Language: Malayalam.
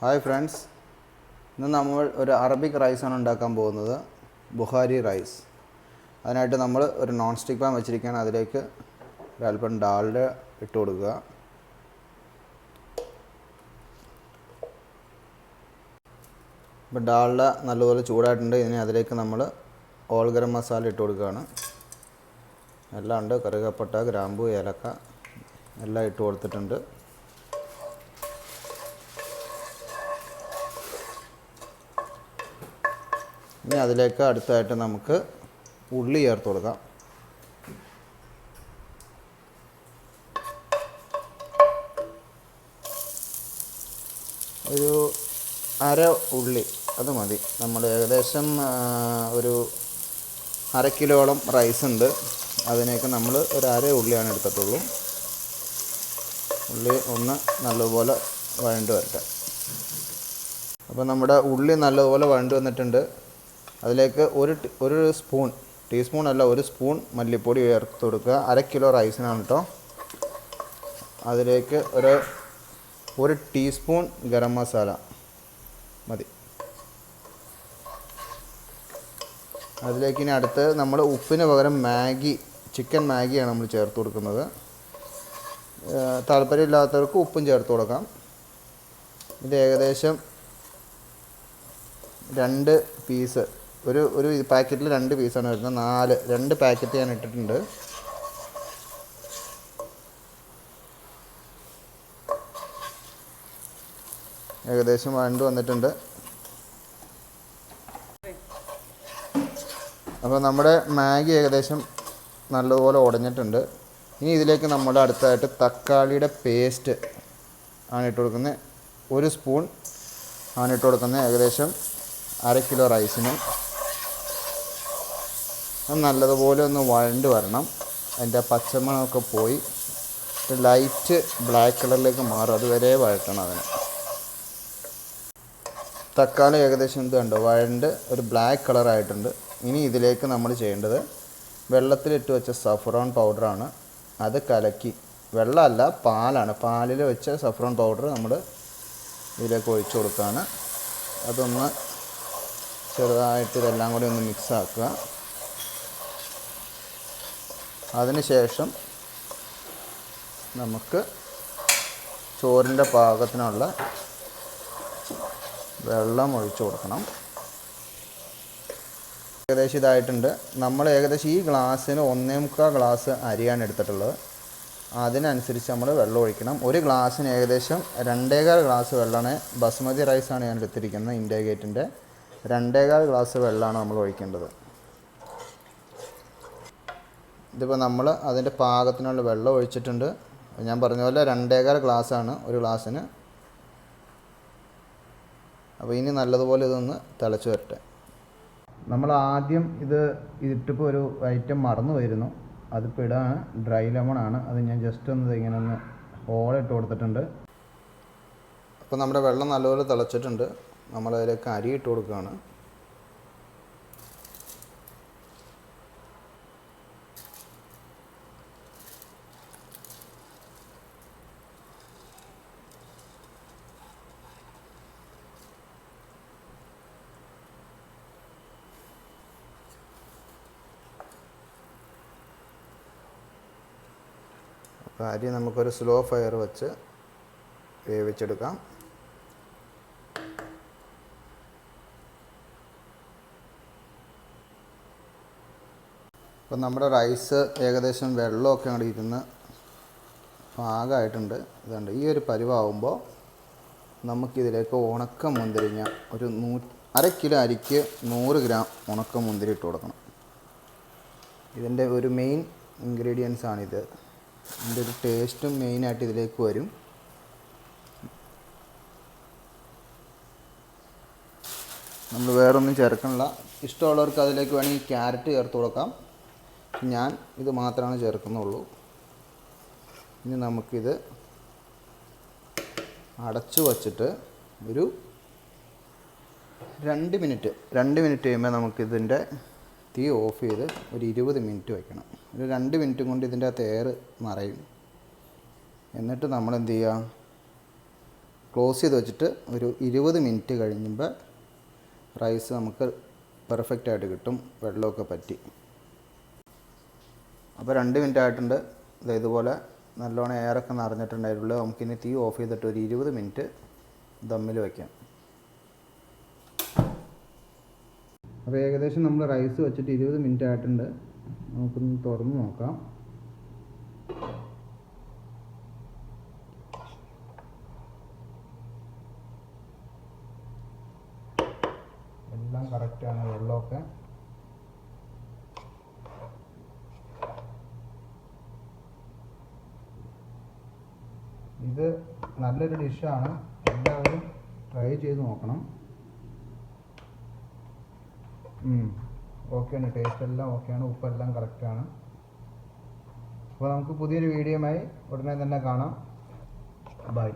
Hi friends. ഇന്ന് നമ്മൾ ഒരു അറബിക് റൈസാണ് ഉണ്ടാക്കാൻ പോകുന്നത്. ബുഹാരി റൈസ് അതിനായിട്ട് നമ്മൾ ഒരു നോൺ സ്റ്റിക്ക് പാൻ വെച്ചിരിക്കുകയാണ്. അതിലേക്ക് ഒരല്പം ഡാൽഡ ഇട്ട് കൊടുക്കുക. ഇപ്പോൾ ഡാൽഡ നല്ലപോലെ ചൂടായിട്ടുണ്ട്. ഇനി അതിലേക്ക് നമ്മൾ ഓൾ ഗരം മസാല ഇട്ട് കൊടുക്കുകയാണ്. എല്ലാം ഉണ്ട്. കറുകപ്പട്ട ഗ്രാമ്പു ഏലക്ക എല്ലാം ഇട്ട് കൊടുത്തിട്ടുണ്ട്. ഇനി അതിലേക്ക് അടുത്തായിട്ട് നമുക്ക് ഉള്ളി ചേർത്ത് കൊടുക്കാം. ഒരു അര ഉള്ളി അത് മതി. നമ്മൾ ഏകദേശം ഒരു അര കിലോളം റൈസ് ഉണ്ട്. അതിനേക്ക് നമ്മൾ ഒരു അര ഉള്ളിയാണ് എടുത്തിട്ടുള്ളൂ ഉള്ളി ഒന്ന് നല്ലപോലെ വഴണ്ട് വരട്ടെ. അപ്പോൾ നമ്മുടെ ഉള്ളി നല്ലതുപോലെ വഴണ്ട് വന്നിട്ടുണ്ട്. അതിലേക്ക് ഒരു ഒരു സ്പൂൺ ടീസ്പൂൺ അല്ല ഒരു സ്പൂൺ മല്ലിപ്പൊടി ചേർത്ത് കൊടുക്കുക. അര കിലോ റൈസിനാണ് കേട്ടോ അതിലേക്ക് ഒരു ഒരു ടീസ്പൂൺ ഗരം മസാല. മതി. അതിലേക്ക് ഇനി അടുത്ത് നമ്മൾ ഉപ്പിന് പകരം മാഗി ചിക്കൻ മാഗിയാണ് നമ്മൾ ചേർത്ത് കൊടുക്കുന്നത്. താല്പര്യമില്ലാത്തവർക്ക് ഉപ്പും ചേർത്ത് കൊടുക്കാം. ഇത് ഏകദേശം രണ്ട് പീസ് ഒരു ഒരു പാക്കറ്റിൽ രണ്ട് പീസാണ് വരുന്നത്. നാല് രണ്ട് പാക്കറ്റ് ഞാൻ ഇട്ടിട്ടുണ്ട്. ഏകദേശം രണ്ട് വന്നിട്ടുണ്ട്. അപ്പോൾ നമ്മുടെ മാഗി ഏകദേശം നല്ലതുപോലെ ഉടഞ്ഞിട്ടുണ്ട്. ഇനി ഇതിലേക്ക് നമ്മൾ അടുത്തായിട്ട് തക്കാളിയുടെ പേസ്റ്റ് ആണ് ഇട്ട് കൊടുക്കുന്നത്. ഒരു സ്പൂൺ ആണ് ഇട്ട് കൊടുക്കുന്നത്. ഏകദേശം അര കിലോ റൈസിന്. അത് നല്ലതുപോലെ ഒന്ന് വഴണ്ട് വരണം. അതിന്റെ പച്ചമണമൊക്കെ പോയി. ലൈറ്റ് ബ്ലാക്ക് കളറിലേക്ക് മാറും. അതുവരെ വഴറ്റണം അതിന്. തക്കാളി ഏകദേശം എന്ത് കണ്ടോ? വഴണ്ട് ഒരു ബ്ലാക്ക് കളറായിട്ടുണ്ട് ഇനി ഇതിലേക്ക് നമ്മൾ ചെയ്യേണ്ടത് വെള്ളത്തിലിട്ട് വെച്ച സഫ്രോൺ പൗഡറാണ് അത് കലക്കി. വെള്ളമല്ല പാലാണ്. പാലിൽ വെച്ച സഫ്രോൺ പൗഡർ നമ്മൾ ഇതിലേക്ക് ഒഴിച്ചു കൊടുക്കുകയാണ്. അതൊന്ന് ചെറുതായിട്ട് ഇതെല്ലാം കൂടി ഒന്ന് മിക്സ് ആക്കുക. അതിനുശേഷം നമുക്ക് ചോറിന്റെ പാകത്തിനുള്ള വെള്ളം ഒഴിച്ചു കൊടുക്കണം. ഏകദേശം ഇതായിട്ടുണ്ട്. നമ്മൾ ഏകദേശം ഈ ഗ്ലാസ്സിന് ഒന്നേ മുക്കാൽ ഗ്ലാസ് അരിയാണ് എടുത്തിട്ടുള്ളത്. അതിനനുസരിച്ച് നമ്മൾ വെള്ളം ഒഴിക്കണം. ഒരു ഗ്ലാസ്സിന് ഏകദേശം രണ്ടേകാൽ ഗ്ലാസ് വെള്ളമാണ് ബസ്മതി റൈസാണ് ഞാൻ എടുത്തിരിക്കുന്നത് ഇൻഡ്യ ഗേറ്റിന്റെ. രണ്ടേകാൽ ഗ്ലാസ് വെള്ളമാണ് നമ്മൾ ഒഴിക്കേണ്ടത്. ഇതിപ്പോൾ നമ്മൾ അതിന്റെ പാകത്തിനുള്ള വെള്ളം ഒഴിച്ചിട്ടുണ്ട്. ഞാൻ പറഞ്ഞ പോലെ രണ്ടേകാൽ ഗ്ലാസ്സാണ് ഒരു ഗ്ലാസ്സിന്. അപ്പോൾ ഇനി നല്ലതുപോലെ ഇതൊന്ന് തിളച്ച് വരട്ടെ. നമ്മൾ ആദ്യം ഇത് ഇട്ടിപ്പോൾ ഒരു ഐറ്റം മറന്നു വരുന്നു അതിപ്പോൾ ഇടാണ് ഡ്രൈ ലെമൺ ആണ്. അത് ഞാൻ ജസ്റ്റ് ഒന്ന് ഇങ്ങനെ ഒന്ന് ഹോളിട്ട് കൊടുത്തിട്ടുണ്ട്. അപ്പോൾ നമ്മുടെ വെള്ളം നല്ലപോലെ തിളച്ചിട്ടുണ്ട്. നമ്മളതിലേക്ക് അരി ഇട്ട് കൊടുക്കുകയാണ്. അപ്പോൾ അരി നമുക്കൊരു സ്ലോ ഫയർ വെച്ച് വേവിച്ചെടുക്കാം. അപ്പം നമ്മുടെ റൈസ് ഏകദേശം വെള്ളമൊക്കെ അങ്ങോട്ട് ഇരുന്ന് പാകമായിട്ടുണ്ട് ഇതുണ്ട് ഈ ഒരു പരിവാകുമ്പോൾ നമുക്കിതിലേക്ക് ഉണക്ക മുന്തിരിങ്ങ ഒരു നൂ അര കിലോ അരിക്ക് നൂറ് ഗ്രാം ഉണക്ക മുന്തിരി ഇട്ട് കൊടുക്കണം. ഇതിന്റെ ഒരു മെയിൻ ഇൻഗ്രീഡിയൻസ് ആണിത് ഇതിന്റെ ഒരു ടേസ്റ്റും മെയിനായിട്ട് ഇതിലേക്ക് വരും. നമ്മൾ വേറൊന്നും ചേർക്കണില്ല. ഇഷ്ടമുള്ളവർക്ക് അതിലേക്ക് വേണമെങ്കിൽ ക്യാരറ്റ് ചേർത്ത് കൊടുക്കാം. ഞാൻ ഇത് മാത്രമാണ് ചേർക്കുന്നുള്ളൂ. ഇനി നമുക്കിത് അടച്ചു വച്ചിട്ട് ഒരു രണ്ട് മിനിറ്റ് രണ്ട് മിനിറ്റ് കഴിയുമ്പോൾ നമുക്കിതിന്റെ തീ ഓഫ് ചെയ്ത് ഒരു ഇരുപത് മിനിറ്റ് വയ്ക്കണം. ഒരു രണ്ട് മിനിറ്റും കൊണ്ട് ഇതിന്റെ അകത്ത് എയർ മറയും. എന്നിട്ട് നമ്മൾ എന്ത് ചെയ്യുക? ക്ലോസ് ചെയ്ത് വെച്ചിട്ട് ഒരു ഇരുപത് മിനിറ്റ് കഴിയുമ്പോൾ റൈസ് നമുക്ക് പെർഫെക്റ്റ് ആയിട്ട് കിട്ടും. വെള്ളമൊക്കെ പറ്റി. അപ്പോൾ രണ്ട് മിനിറ്റ് ആയിട്ടുണ്ട്. ഇതുപോലെ നല്ലോണം എയറൊക്കെ നിറഞ്ഞിട്ടുണ്ടായിട്ടുള്ളൂ നമുക്കിനി തീ ഓഫ് ചെയ്തിട്ട് ഒരു ഇരുപത് മിനിറ്റ് ദമ്മിൽ വയ്ക്കാം. അപ്പോൾ ഏകദേശം നമ്മൾ റൈസ് വെച്ചിട്ട് ഇരുപത് മിനിറ്റ് ആയിട്ടുണ്ട്. നമുക്കൊന്ന് തുറന്ന് നോക്കാം. എല്ലാം കറക്റ്റാണ് വെള്ളമൊക്കെ. ഇത് നല്ലൊരു ഡിഷാണ് എല്ലാവരും ട്രൈ ചെയ്ത് നോക്കണം. ഓക്കെയാണ് ടേസ്റ്റ് എല്ലാം ഓക്കെയാണ് ഉപ്പെല്ലാം കറക്റ്റാണ് അപ്പോൾ നമുക്ക് പുതിയൊരു വീഡിയോയുമായി ഉടനെ തന്നെ കാണാം. ബൈ